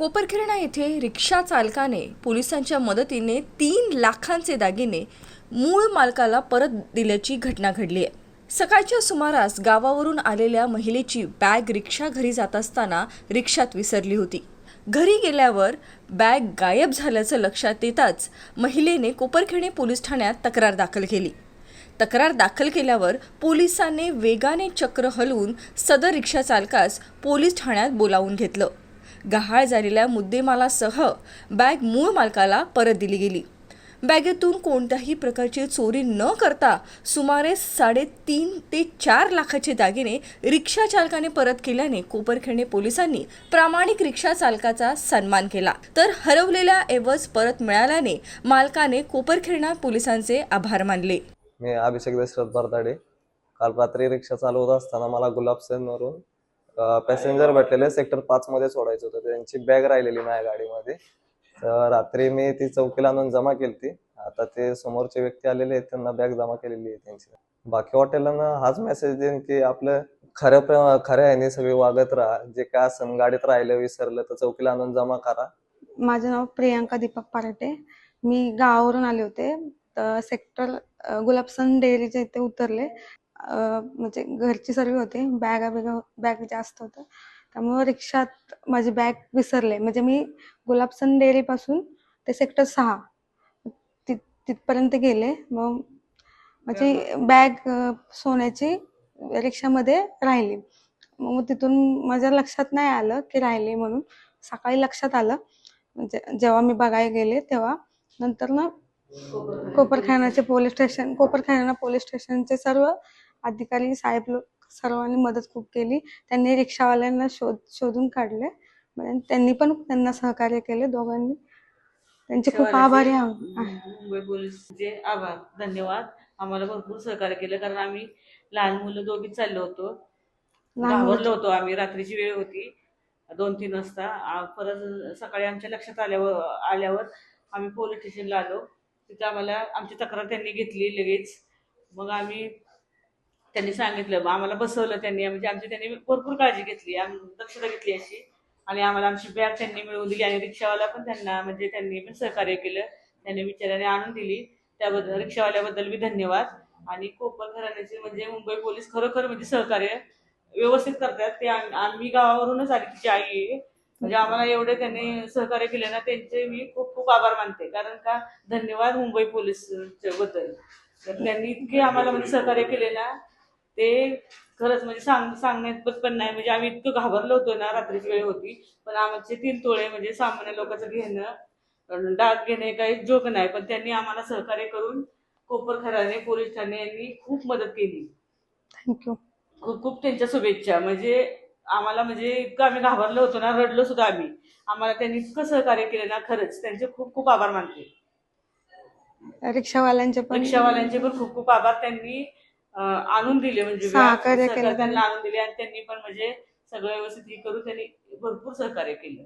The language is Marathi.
कोपरखिरणा येथे रिक्षा चालकाने पोलिसांच्या मदतीने तीन लाखांचे दागिने मूळ मालकाला परत दिल्याची घटना घडली आहे. सकाळच्या सुमारास गावावरून आलेल्या महिलेची बॅग रिक्षा घरी जात असताना रिक्षात विसरली होती. घरी गेल्यावर बॅग गायब झाल्याचं लक्षात येताच महिलेने कोपरखिणे पोलीस ठाण्यात तक्रार दाखल केली. तक्रार दाखल केल्यावर पोलिसांनी वेगाने चक्र हलवून सदर रिक्षा चालकास पोलीस ठाण्यात बोलावून घेतलं. गहाळ झालेल्या मुद्देमालासह बॅग मूळ मालकाला परत दिली गेली. बॅगेतून कोणत्याही प्रकारची चोरी न करता सुमारे साडेतीन ते चार लाखाचे दागिने रिक्षा चालकाने परत केल्याने कोपरखेडणे पोलिसांनी प्रामाणिक रिक्षा चालकाचा सन्मान केला. तर हरवलेल्या एवज परत मिळाल्याने मालकाने कोपरखेडणा पोलिसांचे आभार मानले. मी अभिषेक दशरथ बरदाडे काल रात्री रिक्षा चालवत असताना मला गुलाबसेनवरून पॅसेंजर भेटलेले सेक्टर पाच मध्ये सोडायचं होतं. त्यांची बॅग राहिलेली माझ्या गाडीमध्ये. तर रात्री मी ती चौकीला आणून जमा केली आता ते समोरचे व्यक्ती आलेले आहेत त्यांना बॅग जमा केलेली आहे त्यांची. बाकी हॉटेलांना हाच मेसेज देईन की आपलं खऱ्या खऱ्या ह्याने सगळे वागत राहा. जे काय असन गाडीत राहिलं विसरलं तर चौकीला आणून जमा करा. माझं नाव प्रियांका दीपक पाराटे मी गावावरून आले होते. तर सेक्टर गुलाबसन डेअरीच्या इथे उतरले. म्हणजे घरची सर्व होते. बॅगा बिगा बॅग जास्त होतं. त्यामुळं रिक्षात माझी बॅग विसरले. म्हणजे मी गुलाबसन डेअरीपासून ते सेक्टर सहा तिथपर्यंत गेले. मग माझी बॅग सोन्याची रिक्षामध्ये राहिली. मग तिथून माझ्या लक्षात नाही आलं की राहिली म्हणून. सकाळी लक्षात आलं. म्हणजे जेव्हा मी बघायला गेले तेव्हा. नंतर ना कोपरखानाचे पोलीस स्टेशन कोपरखाना पोलीस स्टेशनचे सर्व अधिकारी साहेब लोक सर्वांनी मदत खूप केली. त्यांनी रिक्षावाल्यांना शोध शोधून काढले. म्हणजे त्यांनी पण त्यांना सहकार्य केले दोघांनी. त्यांचे खूप आभारी आहो- आहे मुंबई पोलीसचे आभार. धन्यवाद. आम्हाला भरपूर सहकार्य केलं कारण आम्ही लहान मुलं दोघीच चाललो होतो. लहान मुलं- घाबरलो होतो आम्ही. रात्रीची वेळ होती. दोन तीन वाजता. आ- परत सकाळी आमच्या लक्षात आल्यावर आल्यावर आम्ही पोलीस स्टेशनला आलो. तिथं आम्हाला आमची तक्रार त्यांनी घेतली लगेच. मग आम्ही त्यांनी सांगितलं आम्हाला बसवलं त्यांनी म्हणजे आमची त्यांनी भरपूर काळजी घेतली आम दक्षता घेतली अशी. आणि आम्हाला आमची बॅग त्यांनी मिळवून दिली आणि रिक्षावाला पण त्यांना म्हणजे त्यांनी पण सहकार्य केलं त्यांनी विचाराने आणून दिली. त्याबद्दल रिक्षावाल्याबद्दल मी धन्यवाद. आणि कोपर घराण्याचे म्हणजे मुंबई पोलीस खरोखर म्हणजे सहकार्य व्यवस्थित करतात. ते आम्ही गावावरूनच आली तिची आई. आहे म्हणजे आम्हाला एवढे त्यांनी सहकार्य केले ना त्यांचे मी खूप खूप आभार मानते. कारण का धन्यवाद मुंबई पोलीसबद्दल. तर त्यांनी इतके आम्हाला म्हणजे सहकार्य केले ना ते खरंच म्हणजे सांग सांगण्यात पण नाही. म्हणजे आम्ही इतकं घाबरलो होतो ना रात्रीची वेळ होती. पण आमचे तीन तोळे म्हणजे सामान्य लोकांचं घेणं डाग घेणे काही जोक नाही. पण त्यांनी आम्हाला सहकार्य करून कोपर खराने पोलीस ठाणे यांनी खूप मदत केली. थँक्यू खूप खूप त्यांच्या शुभेच्छा. म्हणजे आम्हाला म्हणजे इतकं आम्ही घाबरलो होतो ना रडलो सुद्धा आम्ही. आम्हाला त्यांनी इतकं सहकार्य केलं ना खरंच. त्यांचे खूप खूप आभार मानते. रिक्षावाल्यांचे पण रिक्षावाल्यांचे पण खूप खूप आभार. त्यांनी आणून दिले म्हणजे सहकार्य केलं त्यांना. आणून दिले आणि त्यांनी पण म्हणजे सगळं व्यवस्थित हे करून त्यांनी भरपूर सहकार्य केलं.